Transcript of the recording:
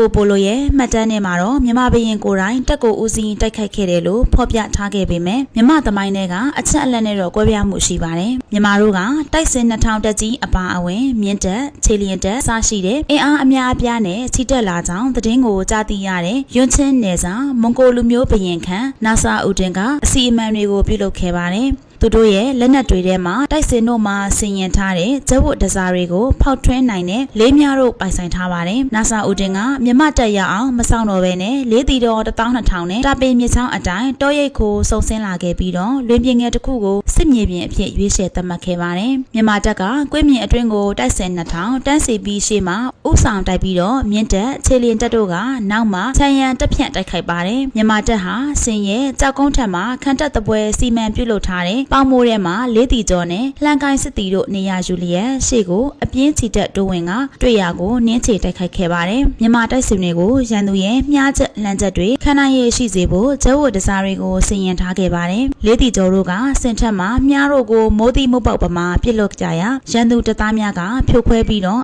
ကိုပိုလိုရဲ့မှတ်တမ်းထဲမှာတော့မြမဘရင်ကိုယ်တိုင်တက်ကိုဦးစီးတိုက်ခိုက်ခဲ့တယ်လို့ဖော်ပြထားခဲ့ပေမဲ့မြမသမိုင်းတွေကအချက်အလက်နဲ့တော့ကွဲပြားမှုရှိပါတယ်မြမတို့ကတိုက်စင်2000တက်ကြီးအပါအဝင်မြင့်တက်ခြေလျင်တက်စရှိတဲ့အင်အားအများအပြားနဲ့ချီတက်လာကြောင်းသတင်းကိုကြားသိရတဲ့ရွန်းချင်းနယ်စာမွန်ဂိုလူမျိုးဘရင်ခန့်နာဆာဦးတင်ကအစီအမံတွေကိုပြုလုပ်ခဲ့ပါတယ် သူတို့ရဲ့လက်နက်တွေထဲမှာတိုက်စင်တို့မှာဆင်ရင်ထားတဲ့ဇဝတ်ဒဇာတွေကိုဖောက်ထွင်းနိုင်တဲ့လေးများတို့ပိုင်ဆိုင်ထားပါတယ်။နာဆာဦးတင်ကမြမတက်ရအောင်မဆောင်တော့ဘဲနဲ့လေးတီတော်12000နဲ့တာပေမြစ်ချောင်းအတိုင်းတောရိတ်ကိုစုံဆင်းလာခဲ့ပြီးတော့လွင်ပြင်ငယ်တစ်ခုကိုစစ်မြေပြင်အဖြစ်ရွေးချယ်သတ်မှတ်ခဲ့ပါတယ်။မြမတက်ကကွင်းမြေအတွင်းကိုတိုက်စင်2000တန်းစီပြီးရှေ့မှာဥဆောင်တိုက်ပြီးတော့မြင့်တက်ခြေလျင်တက်တို့ကနောက်မှာခြံရံတက်ဖြန့်တိုက်ခိုက်ပါတယ်။မြမတက်ဟာစင်ရဲ့ကြောက်ကုန်းထက်မှာခန့်တက်တပွဲစီမံပြုလုပ်ထားတဲ့ပေါင်မိုးထဲမှာလေးတီကျော်နဲ့လှန်ကိုင်းစစ်တီတို့နေရာယူလျက်ရှေ့ကိုအပြင်းချီတက်တိုးဝင်ကတွေ့ရကိုနင်းချေတိုက်ခိုက်ခဲ့ပါတယ်။မြမတိုက်စင်တွေကိုရန်သူရဲ့မြားချက်လန်ချက်တွေခန္ဓာရည်ရှိစေဖို့ကျဲဝတ်တစားတွေကိုဆင်ရင်ထားခဲ့ပါတယ်။လေးတီကျော်တို့ကစင်ထက်မှာမြားတို့ကိုမိုးတိမုတ်ပေါက်ပမာပြစ်လွတ်ကြရာရန်သူတပ်သားများကဖြိုခွဲပြီးတော့